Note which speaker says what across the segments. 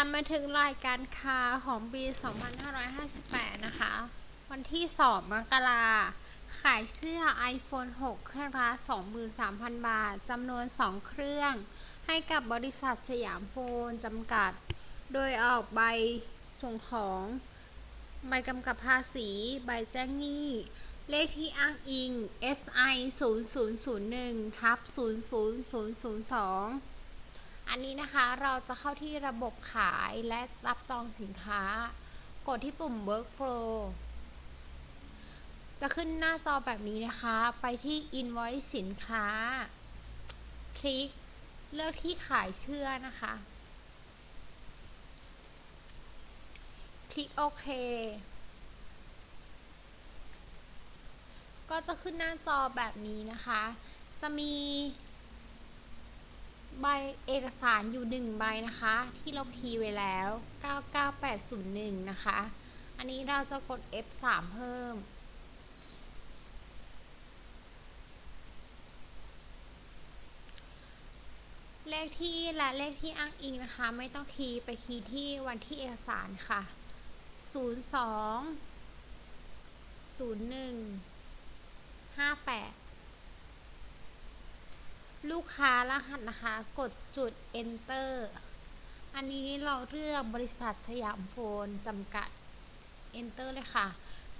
Speaker 1: ามมาถึงรายการค้าของปี 2558 นะคะ วันที่ 2 มกราขายเสื้อ iPhone 6 เครื่องละ23,000 บาท จำนวน 2 เครื่อง ให้กับบริษัทสยามโฟนจำกัด โดยออกใบส่งของ ใบกำกับภาษี ใบแจ้งหนี้ เลขที่อ้างอิง SI 0001ทับ00002 อันนี้นะคะเราจะเข้าที่ระบบขายและรับจองสินค้า กดที่ปุ่ม workflow จะขึ้นหน้าจอแบบนี้นะคะ ไปที่ invoice สินค้า คลิกเลือกที่ขายเชื่อนะคะ คลิกโอเค ก็จะขึ้นหน้าจอแบบนี้นะคะ จะมี เอกสารอยู่หนึ่งใบนะคะ ที่เราคีย์ไว้แล้ว 99801 นะคะ อันนี้เราจะกด F3 เพิ่ม เลขที่และเลขที่อ้างอิงนะคะ ไม่ต้องคีย์ไปคีย์ที่วันที่เอกสารค่ะ 02 01 58 ลูกค้ารหัสนะคะ กดจุด enter อันนี้เราเลือกบริษัทสยามโฟนจำกัด enter เลยค่ะ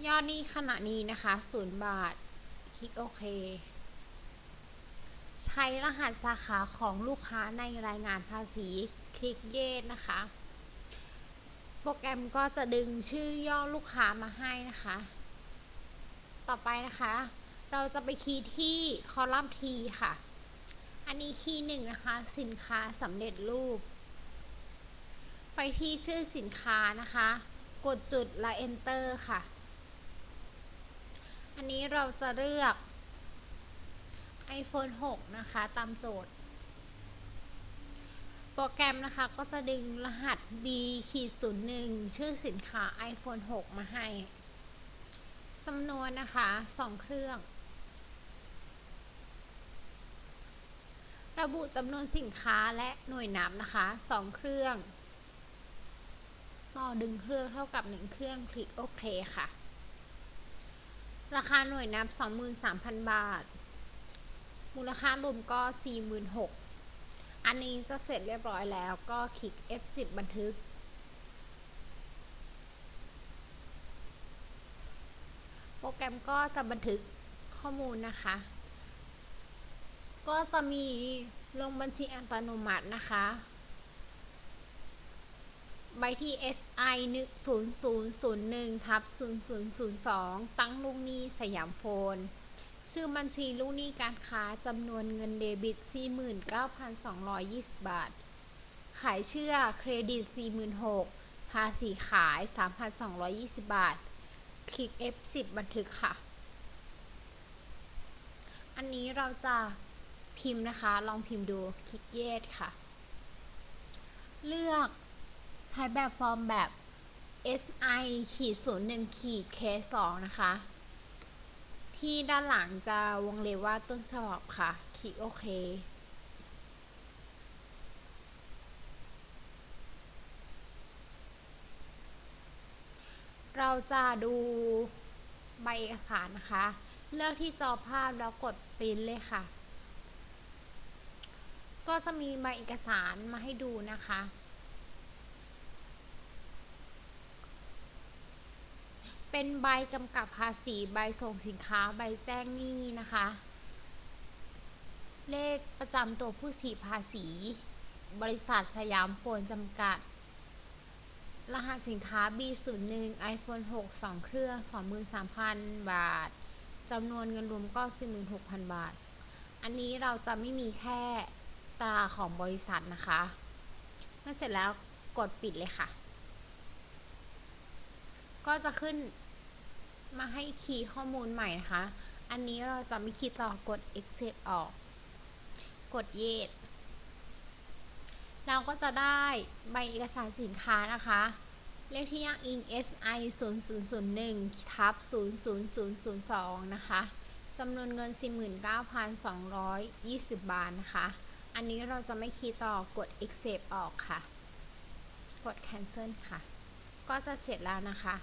Speaker 1: ยอดนี้ขณะนี้นะคะ0บาท คลิกโอเค ใช้รหัสสาขาของลูกค้าในรายงานภาษี คลิกเยสนะคะ โปรแกรมก็จะดึงชื่อย่อลูกค้ามาให้นะคะ ต่อไปนะคะ เราจะไปคีย์ที่คอลัมน์ T ค่ะ อันนี้คีย์หนึ่งนะคะ สินค้าสำเร็จรูป ไปที่ชื่อสินค้านะคะ กดจุดและ enter ค่ะ อันนี้เราจะเลือก iPhone 6 นะคะ ตามโจทย์ โปรแกรมนะคะก็จะดึงรหัส B ขีด01ชื่อสินค้า iPhone 6 มาให้จำนวนนะคะ 2 เครื่อง ระบุจำนวนสินค้าและหน่วยนับนะคะ2เครื่องต่อดึงเครื่องเท่ากับ 1 เครื่องคลิกโอเคค่ะ ราคาหน่วยนับ 23,000 บาท มูลค่ารวมก็ 46,000 อันนี้จะเสร็จเรียบร้อยแล้วก็คลิก F10 บันทึก โปรแกรมก็จะบันทึกข้อมูลนะคะ ก็จะมีลงบัญชีอัตโนมัตินะคะ ใบที่ SI 0001ทับ0002 ตั้งลูกหนี้สยามโฟน ชื่อบัญชีลูกหนี้การค้าจำนวนเงินเดบิต 49,220 บาท ขายเชื่อเครดิต 46,000ภาษีขาย 3,220 บาท คลิก F10 บันทึกค่ะ อันนี้เราจะ พิมพ์นะคะ ลองพิมพ์ดูคลิกเยสค่ะ เลือกใช้แบบฟอร์มแบบ SI ขีด01ขีด K2 นะคะ ที่ด้านหลังจะวงเล็บว่าต้นฉบับค่ะ คลิกโอเคเราจะดูใบเอกสารนะคะ เลือกที่จอภาพแล้วกดปริ้นเลยค่ะ ก็จะมีใบเอกสารมาให้ดูนะคะ เป็นใบกำกับภาษี ใบส่งสินค้า ใบแจ้งหนี้นะคะ เลขประจำตัวผู้เสียภาษี บริษัทสยามโฟนจำกัด รหัสสินค้า B01 iPhone 6 2 เครื่อง 23,000 บาทจำนวนเงินรวมก็46,000 บาท อันนี้เราจะไม่มีแค่ ตราของบริษัทนะคะเมื่อเสร็จแล้วกดปิดเลยค่ะ ก็จะขึ้นมาให้คีย์ข้อมูลใหม่นะคะ อันนี้เราจะไม่คีย์ต่อกด exit ออก กด yes เราก็จะได้ใบเอกสารสินค้านะคะ เลขที่อ้างอิง SI 0001ทับ00002 นะคะจำนวนเงิน 49,220 บาทนะคะ อันนี้เราจะไม่คีย์ต่อกด accept ออกค่ะ กด cancel ค่ะ ก็จะเสร็จแล้วนะคะ